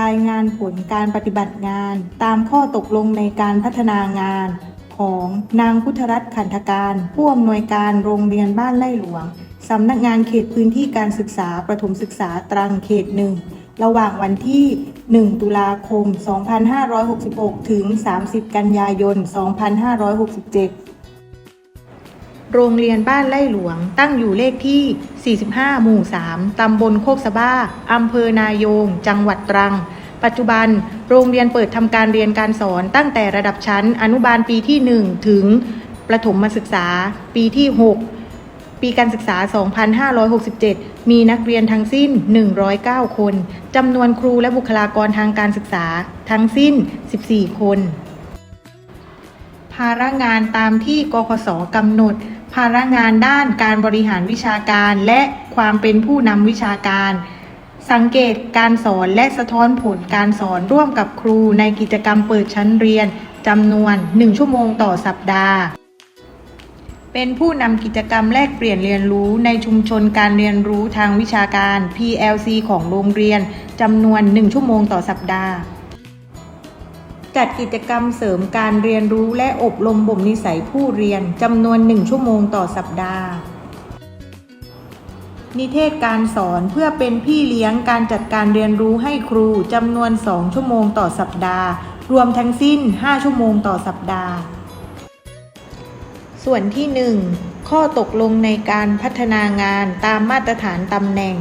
รายงานผลการปฏิบัติงานตามข้อตกลงในการพัฒนางาน ของนางพุทธรัตน์ขันธการผู้อำนวยการโรงเรียนบ้านไร่หลวงสำนักงานเขตพื้นที่การศึกษาประถมศึกษาตรังเขตหนึ่งระหว่างวันที่ 1 ตุลาคม 2566 ถึง 30 กันยายน 2567 โรงเรียนบ้านไร่หลวง ตั้งอยู่เลขที่ 45 หมู่ 3 ตำบลโคกสะบ้า อำเภอนายง จังหวัดตรัง ปัจจุบัน โรงเรียนเปิดทำการเรียนการสอนตั้งแต่ระดับชั้นอนุบาลปีที่ 1 ถึงประถมศึกษาปีที่ 6 ปีการศึกษา 2567 มีนักเรียนทั้งสิ้น 109 คน จำนวนครูและบุคลากรทางการศึกษาทั้งสิ้น 14 คน ภาระงานตามที่กคสกำหนด ภาระงานด้านการบริหารวิชาการและความเป็นผู้นำวิชาการ สังเกตการสอนและสะท้อนผลการสอนร่วมกับครูในกิจกรรมเปิดชั้นเรียนจำนวน 1 ชั่วโมงต่อสัปดาห์ เป็นผู้นำกิจกรรมแลกเปลี่ยนเรียนรู้ในชุมชนการเรียนรู้ทางวิชาการ PLC ของโรงเรียนจำนวน 1 ชั่วโมงต่อสัปดาห์ จัดกิจกรรมเสริมการเรียนรู้และอบรมบ่มนิสัยผู้เรียนจำนวน 1 ชั่วโมงต่อสัปดาห์ นิเทศการสอนเพื่อเป็นพี่เลี้ยงการจัดการเรียนรู้ให้ครูจำนวน 2 ชั่วโมงต่อสัปดาห์ รวมทั้งสิ้น 5 ชั่วโมงต่อสัปดาห์ ส่วนที่ 1 ข้อตกลงในการพัฒนางานตามมาตรฐานตำแหน่ง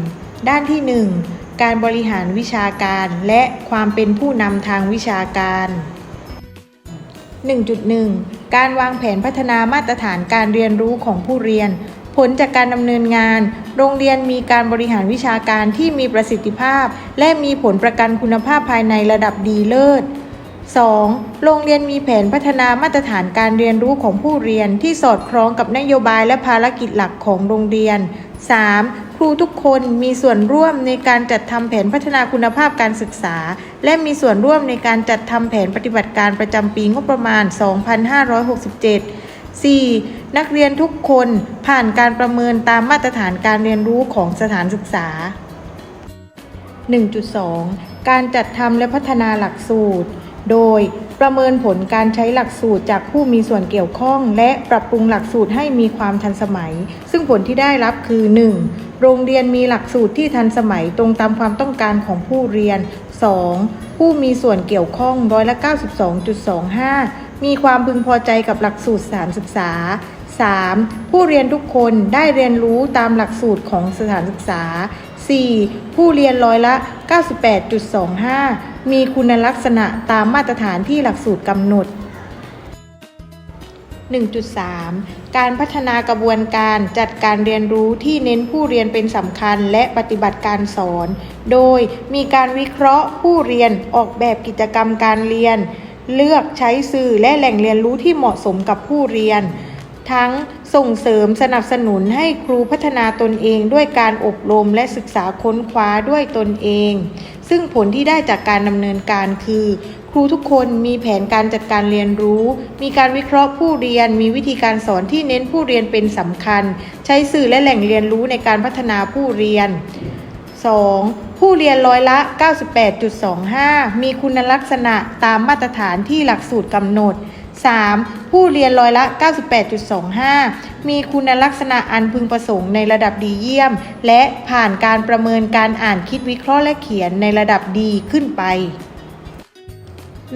ด้านที่ 1 การบริหารวิชาการและความเป็นผู้นำทางวิชาการ 1.1 การวางแผนพัฒนามาตรฐานการเรียนรู้ของผู้เรียน ผลจากการดำเนินงาน โรงเรียนมีการบริหารวิชาการที่มีประสิทธิภาพ และมีผลประกันคุณภาพภายในระดับดีเลิศ 2. โรงเรียนมีแผนพัฒนามาตรฐานการเรียนรู้ของผู้เรียนที่สอดคล้องกับนโยบายและภารกิจหลักของโรงเรียน 3. ครูทุกคนมีส่วนร่วมในการจัดทำแผนพัฒนาคุณภาพการศึกษา และมีส่วนร่วมในการจัดทำแผนปฏิบัติการประจำปีงบประมาณ 2567 4. นักเรียนทุกคนผ่านการประเมินตามมาตรฐานการเรียนรู้ของสถานศึกษา 1.2 การจัดทำและพัฒนาหลักสูตร โดยประเมินผลการใช้หลักสูตรจากผู้มีส่วนเกี่ยวข้อง และปรับปรุงหลักสูตรให้มีความทันสมัย ซึ่งผลที่ได้รับคือ 1. โรงเรียนมีหลักสูตรที่ทันสมัยตรงตามความต้องการของผู้เรียน 2. ผู้มีส่วนเกี่ยวข้องร้อยละ92.25 มีความพึงพอใจกับหลักสูตรสถานศึกษา 3. ผู้เรียนทุกคนได้เรียนรู้ตามหลักสูตรของสถานศึกษา 4. ผู้เรียนร้อยละ 98.25 มีคุณลักษณะตามมาตรฐานที่หลักสูตรกำหนด 1.3 การพัฒนากระบวนการจัดการเรียนรู้ที่เน้นผู้เรียนเป็นสำคัญและปฏิบัติการสอน โดยมีการวิเคราะห์ผู้เรียนออกแบบกิจกรรมการเรียน เลือกใช้สื่อและแหล่งเรียนรู้ที่เหมาะสมกับผู้เรียน ทั้งส่งเสริมสนับสนุนให้ครูพัฒนาตนเองด้วยการอบรมและศึกษาค้นคว้าด้วยตนเอง ซึ่งผลที่ได้จากการดำเนินการคือ ครูทุกคนมีแผนการจัดการเรียนรู้ มีการวิเคราะห์ผู้เรียน มีวิธีการสอนที่เน้นผู้เรียนเป็นสำคัญ ใช้สื่อและแหล่งเรียนรู้ในการพัฒนาผู้เรียน 2. ผู้เรียนร้อยละ 98.25 มีคุณลักษณะตามมาตรฐานที่หลักสูตรกำหนด 3. ผู้เรียนร้อยละ 98.25 มีคุณลักษณะอันพึงประสงค์ในระดับดีเยี่ยม และผ่านการประเมินการอ่านคิดวิเคราะห์และเขียนในระดับดีขึ้นไป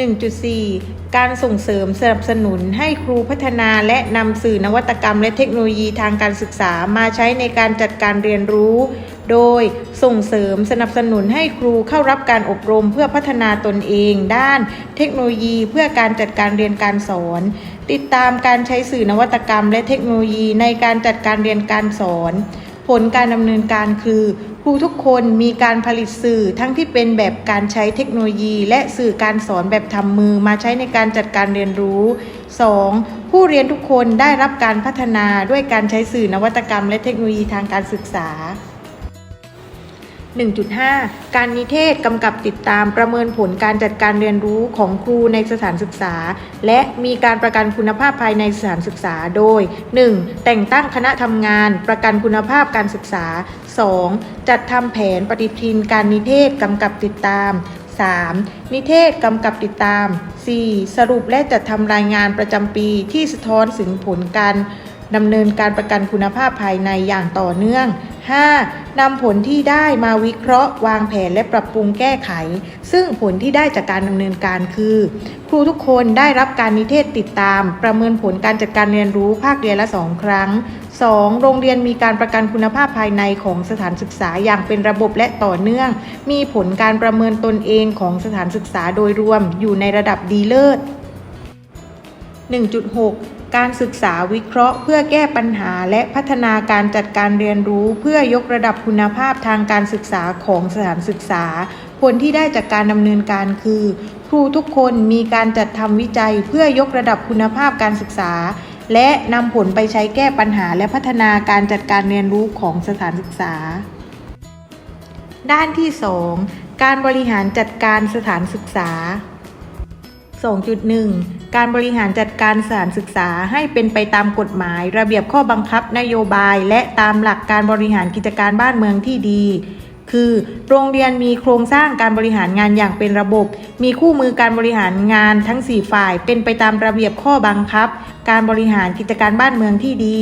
1.4 การส่งเสริมสนับสนุนให้ครูพัฒนาและนำสื่อนวัตกรรมและเทคโนโลยีทางการศึกษามาใช้ในการจัดการเรียนรู้ โดยส่งเสริมสนับสนุนให้ครูเข้ารับการอบรมเพื่อพัฒนาตนเอง ด้านเทคโนโลยีเพื่อการจัดการเรียนการสอน ติดตามการใช้สื่อนวัตกรรมและเทคโนโลยีในการจัดการเรียนการสอน ผลการดำเนินการคือ รูทุกคนมีการผลิตสื่อทั้งที่เป็นแบบการใช้เทคโนโลยี และสื่อการสอนแบบทำมือมาใช้ในการจัดการเรียนรู้ 2. ผู้เรียนทุกคนได้รับการพัฒนาด้วยการใช้สื่อนวัตกรรม และเทคโนโลยีทางการศึกษา 1.5 การนิเทศกำกับติดตามประเมินผลการจัดการเรียนรู้ของครูในสถานศึกษา และมีการประกันคุณภาพภายในสถานศึกษาโดย 1. แต่งตั้งคณะทำงานประกันคุณภาพการศึกษา 2. จัดทำแผนปฏิทินการนิเทศกำกับติดตาม 3. นิเทศกำกับติดตาม 4. สรุปและจัดทำรายงานประจำปีที่สะท้อนถึงผลการ ดำเนินการประกันคุณภาพภายในอย่างต่อเนื่อง 5. นำผลที่ได้มาวิเคราะห์ วางแผนและปรับปรุงแก้ไข ซึ่งผลที่ได้จากการดำเนินการคือ ครูทุกคนได้รับการนิเทศติดตาม ประเมินผลการจัดการเรียนรู้ภาคเรียนละ 2 ครั้ง 2. โรงเรียนมีการประกันคุณภาพภายในของสถานศึกษาอย่างเป็นระบบและต่อเนื่อง มีผลการประเมินตนเองของสถานศึกษาโดยรวมอยู่ในระดับดีเลิศ 1.6 การศึกษาวิเคราะห์ เพื่อแก้ปัญหาและพัฒนาการจัดการเรียนรู้ เพื่อยกระดับคุณภาพทางการศึกษาของสถานศึกษา ผลที่ได้จากการดำเนินการคือ ครูทุกคนมีการจัดทำวิจัยเพื่อยกระดับคุณภาพการศึกษา และนำผลไปใช้แก้ปัญหาและพัฒนาการจัดการเรียนรู้ของสถานศึกษา ด้านที่ 2 การบริหารจัดการสถานศึกษา 2.1 การบริหารจัดการสถานศึกษาให้เป็นไปตามกฎหมาย ระเบียบข้อบังคับนโยบาย และตามหลักการบริหารกิจการบ้านเมืองที่ดี คือ โรงเรียนมีโครงสร้างการบริหารงานอย่างเป็นระบบ มีคู่มือการบริหารงานทั้ง 4 ฝ่าย เป็นไปตามระเบียบข้อบังคับ การบริหารกิจการบ้านเมืองที่ดี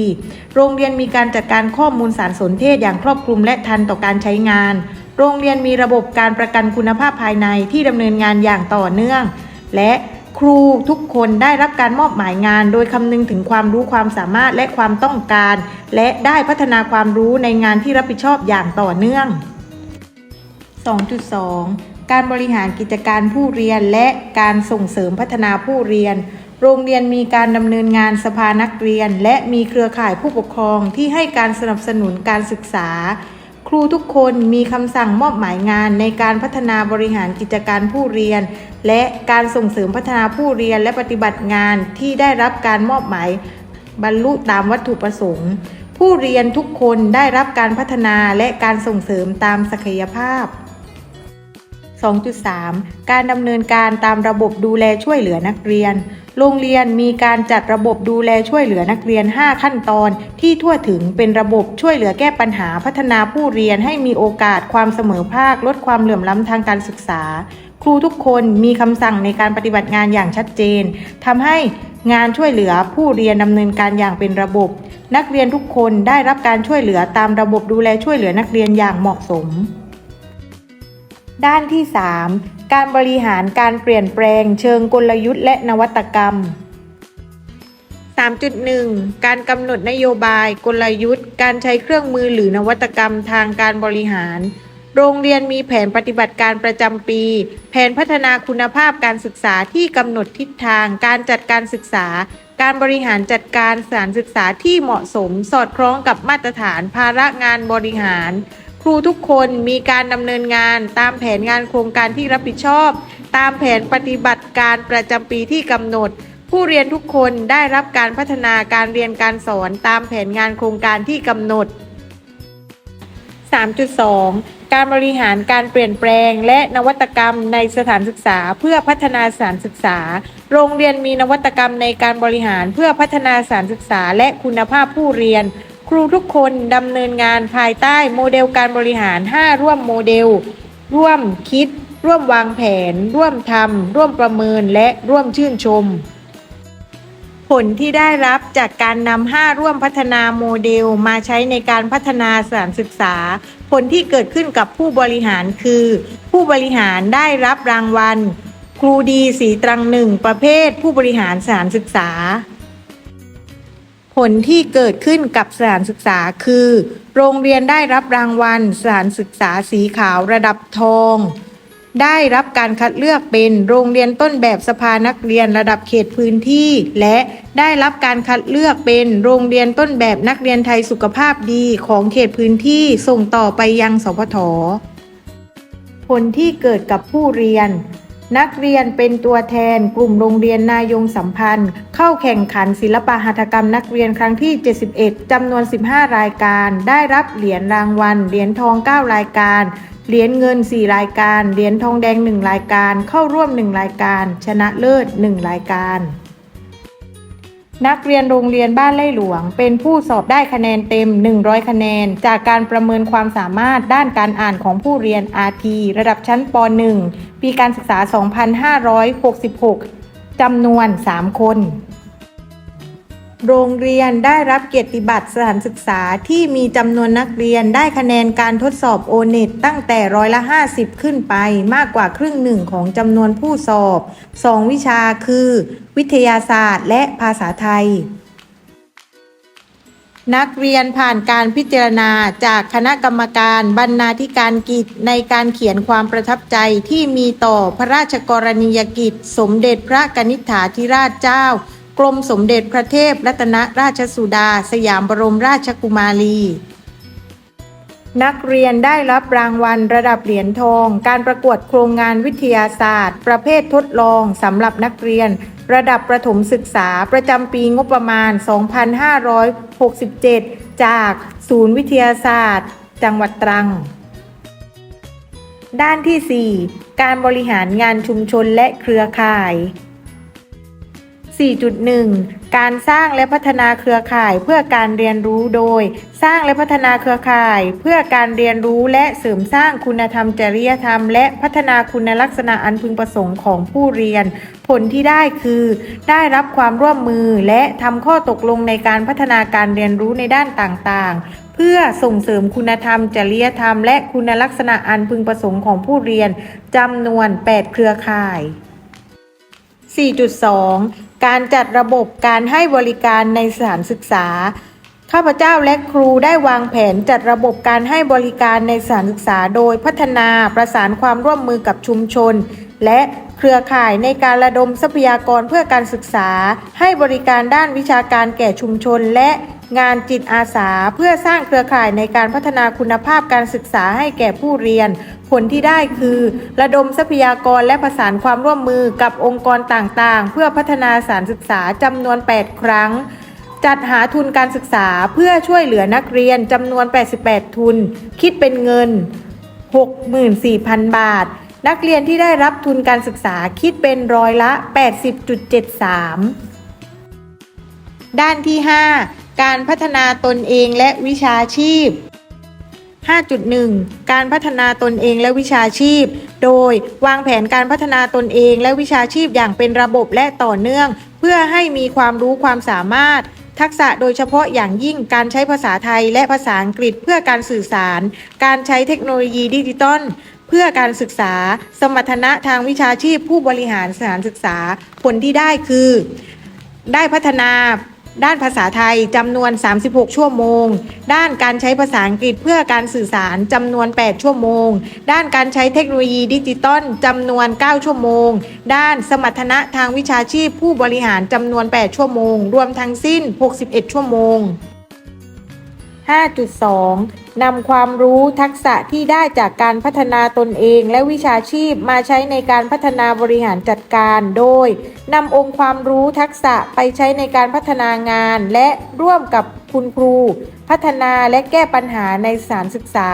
โรงเรียนมีการจัดการข้อมูลสารสนเทศอย่างครอบคลุมและทันต่อการใช้งาน โรงเรียนมีระบบการประกันคุณภาพภายในที่ดำเนินงานอย่างต่อเนื่อง และครูทุกคนได้รับการมอบหมายงาน โดยคำนึงถึงความรู้ความสามารถและความต้องการ และได้พัฒนาความรู้ในงานที่รับผิดชอบอย่างต่อเนื่อง 2.2 การบริหารกิจการผู้เรียนและการส่งเสริมพัฒนาผู้เรียน โรงเรียนมีการดำเนินงานสภานักเรียน และมีเครือข่ายผู้ปกครองที่ให้การสนับสนุนการศึกษา ครูทุกคนมีคำสั่งมอบหมายงานในการพัฒนาบริหารกิจการผู้เรียน และการส่งเสริมพัฒนาผู้เรียนและปฏิบัติงานที่ได้รับการมอบหมายบรรลุตามวัตถุประสงค์ ผู้เรียนทุกคนได้รับการพัฒนาและการส่งเสริมตามศักยภาพ 2.3 การดำเนินการตามระบบดูแลช่วยเหลือนักเรียน โรงเรียนมีการจัดระบบดูแลช่วยเหลือนักเรียน 5 ขั้นตอน ที่ทั่วถึงเป็นระบบช่วยเหลือแก้ปัญหาพัฒนาผู้เรียนให้มีโอกาสความเสมอภาค ลดความเหลื่อมล้ำทางการศึกษา ครูทุกคนมีคำสั่งในการปฏิบัติงานอย่างชัดเจนทำให้งานช่วยเหลือผู้เรียนดำเนินการอย่างเป็นระบบ นักเรียนทุกคนได้รับการช่วยเหลือตามระบบดูแลช่วยเหลือนักเรียนอย่างเหมาะสม ด้านที่ 3 การบริหารการเปลี่ยนแปลงเชิงกลยุทธ์และนวัตกรรม 3.1 การกำหนดนโยบายกลยุทธ์ การใช้เครื่องมือหรือนวัตกรรมทางการบริหาร โรงเรียนมีแผนปฏิบัติการประจำปี แผนพัฒนาคุณภาพการศึกษาที่กำหนดทิศทาง การจัดการศึกษา การบริหารจัดการสถานศึกษาที่เหมาะสม สอดคล้องกับมาตรฐานภาระงานบริหาร ครูทุกคนมีการดำเนินงานตามแผนงานโครงการที่รับผิดชอบ ตามแผนปฏิบัติการประจำปีที่กำหนด ผู้เรียนทุกคนได้รับการพัฒนาการเรียนการสอนตามแผนงานโครงการที่กำหนด 3.2 การบริหารการเปลี่ยนแปลงและนวัตกรรมในสถานศึกษาเพื่อพัฒนาสถานศึกษา โรงเรียนมีนวัตกรรมในการบริหารเพื่อพัฒนาสถานศึกษาและคุณภาพผู้เรียน ครูทุกคนดำเนินงานภายใต้โมเดลการบริหาร 5 ร่วมโมเดล ร่วมคิด ร่วมวางแผน ร่วมทำร่วมประเมินและร่วมชื่นชม ผลที่ได้รับจากการนำ5ร่วมพัฒนาโมเดลมาใช้ในการพัฒนาสถานศึกษา ผลที่เกิดขึ้นกับผู้บริหารคือ ผู้บริหารได้รับรางวัล ครูดีสีตรังหนึ่งประเภทผู้บริหารสถานศึกษา ผลที่เกิดขึ้นกับสถานศึกษาคือ โรงเรียนได้รับรางวัลสถานศึกษาสีขาวระดับทอง ได้รับการคัดเลือกเป็นโรงเรียนต้นแบบสภานักเรียนระดับเขตพื้นที่ และได้รับการคัดเลือกเป็นโรงเรียนต้นแบบนักเรียนไทยสุขภาพดีของเขตพื้นที่ส่งต่อไปยังสพทผลที่เกิดกับผู้เรียน นักเรียนเป็นตัวแทนกลุ่มโรงเรียนนายงสัมพันธ์ เข้าแข่งขันศิลปหัตถกรรมนักเรียนครั้งที่ 71 จำนวน 15 รายการ ได้รับเหรียญรางวัล เหรียญทอง 9 รายการ เหรียญเงิน 4 รายการ เหรียญทองแดง 1 รายการ เข้าร่วม 1 รายการ ชนะเลิศ 1 รายการ นักเรียนโรงเรียนบ้านไล่หลวง เป็นผู้สอบได้คะแนนเต็ม 100 คะแนน จากการประเมินความสามารถด้านการอ่านของผู้เรียน RT ระดับชั้นป .1 ปีการศึกษา 2566จำนวน 3 คน โรงเรียนได้รับเกียรติบัตรสถานศึกษาที่มีจำนวนนักเรียนได้คะแนนการทดสอบโอเน็ตตั้งแต่ร้อยละ 50 ขึ้นไปมากกว่าครึ่งหนึ่งของจำนวนผู้สอบ 2 วิชาคือ วิทยาศาสตร์และภาษาไทย นักเรียนผ่านการพิจารณาจากคณะกรรมการบรรณาธิการกิจในการเขียนความประทับใจที่มีต่อพระราชกรณียกิจ สมเด็จพระกนิษฐาธิราชเจ้า กรมสมเด็จพระเทพรัตนราชสุดา สยามบรมราชกุมารี นักเรียนได้รับรางวัลระดับเหรียญทอง การประกวดโครงงานวิทยาศาสตร์ ประเภททดลองสำหรับนักเรียน ระดับประถมศึกษาประจำปีงบประมาณ 2567 จากศูนย์วิทยาศาสตร์ จังหวัดตรังด้านที่ 4 การบริหารงานชุมชนและเครือข่าย 4.1 การสร้างและพัฒนาเครือข่ายเพื่อการเรียนรู้โดย สร้างและพัฒนาเครือข่าย เพื่อการเรียนรู้และเสริมสร้างคุณธรรมจริยธรรม และพัฒนาคุณลักษณะอันพึงประสงค์ของผู้เรียน ผลที่ได้คือ ได้รับความร่วมมือและทำข้อตกลงในการพัฒนาการเรียนรู้ในด้านต่างๆเพื่อส่งเสริมคุณธรรม จริยธรรม และคุณลักษณะอันพึงประสงค์ของผู้เรียนจำนวน 8 เครือข่าย 4.2 การจัดระบบการให้บริการในสถานศึกษา ข้าพเจ้าและครูได้วางแผนจัดระบบการให้บริการในสถานศึกษา โดยพัฒนาประสานความร่วมมือกับชุมชน และเครือข่ายในการระดมทรัพยากรเพื่อการศึกษา ให้บริการด้านวิชาการแก่ชุมชน และงานจิตอาสา เพื่อสร้างเครือข่ายในการพัฒนาคุณภาพการศึกษาให้แก่ผู้เรียน ผลที่ได้คือ ระดมทรัพยากรและประสานความร่วมมือกับองค์กรต่างๆ เพื่อพัฒนาสานศึกษาจำนวน 8 ครั้ง จัดหาทุนการศึกษาเพื่อช่วยเหลือนักเรียนจำนวน 88 ทุน คิดเป็นเงิน 64,000 บาท นักเรียนที่ได้รับทุนการศึกษาคิดเป็นร้อยละ 80.73 ด้านที่ 5 การพัฒนาตนเองและวิชาชีพ 5.1 การพัฒนาตนเองและวิชาชีพ โดยวางแผนการพัฒนาตนเองและวิชาชีพอย่างเป็นระบบและต่อเนื่อง เพื่อให้มีความรู้ความสามารถทักษะโดยเฉพาะอย่างยิ่งการใช้ภาษาไทยและภาษาอังกฤษเพื่อการสื่อสาร การใช้เทคโนโลยีดิจิตอล เพื่อการศึกษาสมรรถนะทางวิชาชีพผู้บริหารสถานศึกษาผลที่ได้คือ ได้พัฒนาด้านภาษาไทยจำนวน 36 ชั่วโมง ด้านการใช้ภาษาอังกฤษเพื่อการสื่อสารจำนวน 8 ชั่วโมง ด้านการใช้เทคโนโลยีดิจิตอลจำนวน 9 ชั่วโมง ด้านสมรรถนะทางวิชาชีพผู้บริหารจำนวน 8 ชั่วโมง รวมทั้งสิ้น 61 ชั่วโมง 5.2 นำความรู้ทักษะที่ได้จากการพัฒนาตนเอง และวิชาชีพมาใช้ในการพัฒนาบริหารจัดการ โดยนำองค์ความรู้ทักษะไปใช้ในการพัฒนางาน และร่วมกับคุณครู พัฒนาและแก้ปัญหาในสถานศึกษา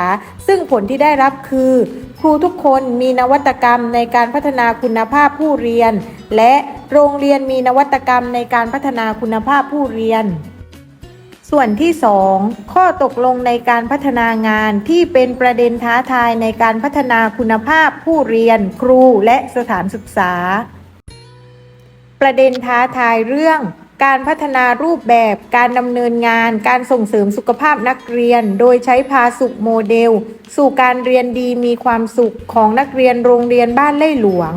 ซึ่งผลที่ได้รับคือ ครูทุกคนมีนวัตกรรมในการพัฒนาคุณภาพผู้เรียน และโรงเรียนมีนวัตกรรมในการพัฒนาคุณภาพผู้เรียน ส่วนที่ 2 ข้อตกลงในการพัฒนางานที่เป็นประเด็นท้าทายในการพัฒนาคุณภาพผู้เรียน ครูและสถานศึกษา ประเด็นท้าทายเรื่อง การพัฒนารูปแบบการดำเนินงาน การส่งเสริมสุขภาพนักเรียน โดยใช้พาสุขโมเดล สู่การเรียนดีมีความสุขของนักเรียนโรงเรียนบ้านเล่หลวง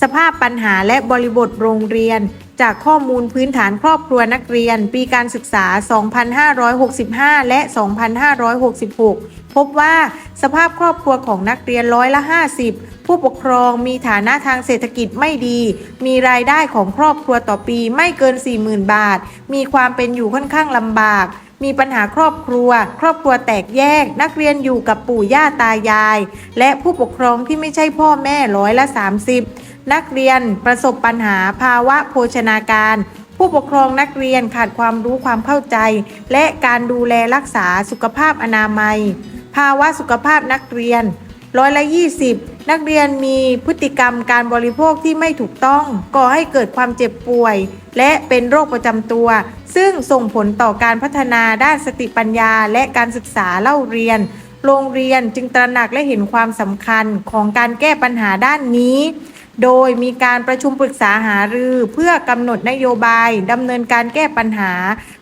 สภาพปัญหาและบริบทโรงเรียน จากข้อมูลพื้นฐานครอบครัวนักเรียน ปีการศึกษา 2565 และ 2566 พบว่าสภาพครอบครัวของนักเรียนร้อยละ 50 ผู้ปกครองมีฐานะทางเศรษฐกิจไม่ดี มีรายได้ของครอบครัวต่อปีไม่เกิน 40,000 บาท มีความเป็นอยู่ค่อนข้างลำบาก มีปัญหาครอบครัว ครอบครัวแตกแยก นักเรียนอยู่กับปู่ย่าตายาย และผู้ปกครองที่ไม่ใช่พ่อแม่ร้อยละ 30 นักเรียนประสบปัญหาภาวะโภชนาการ ผู้ปกครองนักเรียนขาดความรู้ความเข้าใจ และการดูแลรักษาสุขภาพอนามัย ภาวะสุขภาพนักเรียนร้อยละ 20 นักเรียนมีพฤติกรรมการบริโภคที่ไม่ถูกต้อง ก่อให้เกิดความเจ็บป่วย และเป็นโรคประจำตัว ซึ่งส่งผลต่อการพัฒนาด้านสติปัญญา และการศึกษาเล่าเรียน โรงเรียนจึงตระหนักและเห็นความสำคัญของการแก้ปัญหาด้านนี้ โดยมีการประชุมปรึกษาหารือเพื่อกำหนดนโยบายดำเนินการแก้ปัญหา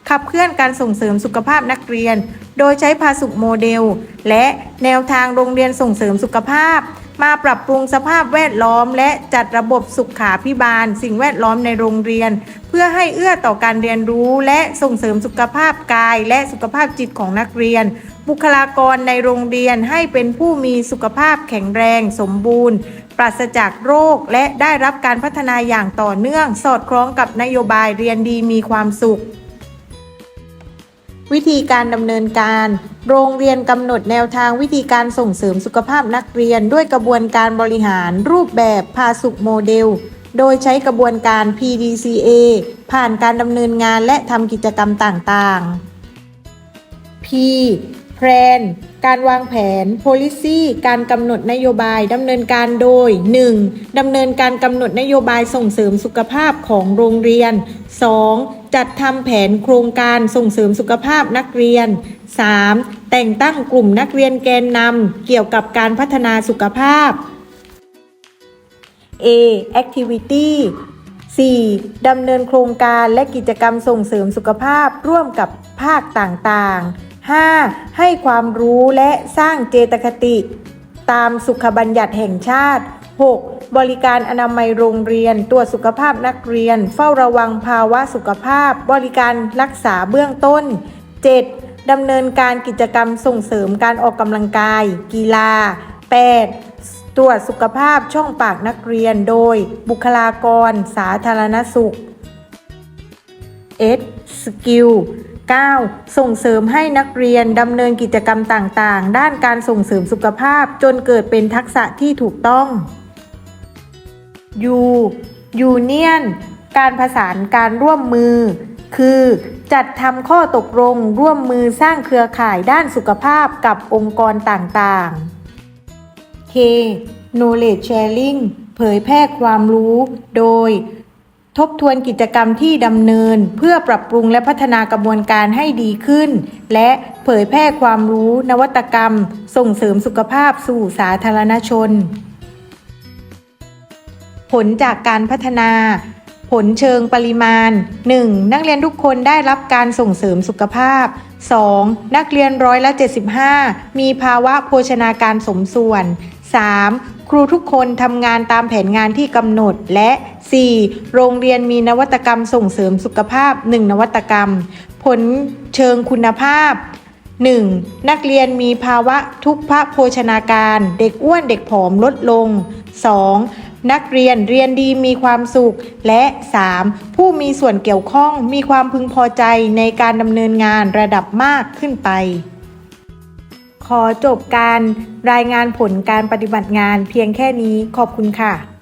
ขับเคลื่อนการส่งเสริมสุขภาพนักเรียน โดยใช้ภาสุกโมเดล และแนวทางโรงเรียนส่งเสริมสุขภาพ มาปรับปรุงสภาพแวดล้อม และจัดระบบสุขาพิบาล สิ่งแวดล้อมในโรงเรียน เพื่อให้เอื้อต่อการเรียนรู้ และส่งเสริมสุขภาพกาย และสุขภาพจิตของนักเรียน บุคลากรในโรงเรียนให้เป็นผู้มีสุขภาพแข็งแรง สมบูรณ์ ปราศจากโรค และได้รับการพัฒนาอย่างต่อเนื่อง สอดคล้องกับนโยบายเรียนดีมีความสุข วิธีการดำเนินการ โรงเรียนกำหนดแนวทางวิธีการส่งเสริมสุขภาพนักเรียน ด้วยกระบวนการบริหาร รูปแบบพาสุขโมเดล โดยใช้กระบวนการ PDCA ผ่านการดำเนินงานและทำกิจกรรมต่างๆ P Plan การวางแผน Policy การกำหนดนโยบายดำเนินการโดย 1. ดำเนินการกำหนดนโยบายส่งเสริมสุขภาพของโรงเรียน 2. จัดทำแผนโครงการส่งเสริมสุขภาพนักเรียน 3. แต่งตั้งกลุ่มนักเรียนแกนนำเกี่ยวกับการพัฒนาสุขภาพ A Activity 4. ดำเนินโครงการและกิจกรรมส่งเสริมสุขภาพร่วมกับภาคต่างๆ 5. ให้ความรู้และสร้างเจตคติ ตามสุขบัญญัติแห่งชาติ 6. บริการอนามัยโรงเรียนตรวจสุขภาพนักเรียน เฝ้าระวังภาวะสุขภาพ บริการรักษาเบื้องต้น 7. ดำเนินการกิจกรรมส่งเสริมการออกกำลังกาย กีฬา 8. ตรวจสุขภาพช่องปากนักเรียนโดย บุคลากร สาธารณสุข S Skill 9. ส่งเสริมให้นักเรียนดำเนินกิจกรรมต่างๆ ด้านการส่งเสริมสุขภาพจนเกิดเป็นทักษะที่ถูกต้อง U Union การผสานการร่วมมือ คือ จัดทำข้อตกลงร่วมมือสร้างเครือข่ายด้านสุขภาพกับองค์กรต่างๆ K Knowledge Sharing เผยแพร่ความรู้ โดย ทบทวนกิจกรรมที่ดำเนิน เพื่อปรับปรุงและพัฒนากระบวนการให้ดีขึ้น และเผยแพร่ความรู้นวัตกรรม ส่งเสริมสุขภาพสู่สาธารณชน ผลจากการพัฒนา ผลเชิงปริมาณ 1. นักเรียนทุกคนได้รับการส่งเสริมสุขภาพ 2. นักเรียนร้อยละ 75 มีภาวะโภชนาการสมส่วน 3. ครูทุกคนทำงานตามแผนงานที่กำหนด และ 4. โรงเรียนมีนวัตกรรมส่งเสริมสุขภาพ 1 นวัตกรรม ผลเชิงคุณภาพ 1. นักเรียนมีภาวะทุกพพโภชนาการ เด็กอ้วนเด็กผอมลดลง 2. นักเรียนเรียนดีมีความสุข และ 3. ผู้มีส่วนเกี่ยวข้องมีความพึงพอใจในการดำเนินงานระดับมากขึ้นไป ขอจบการรายงานผลการปฏิบัติงานเพียงแค่นี้ขอบคุณค่ะ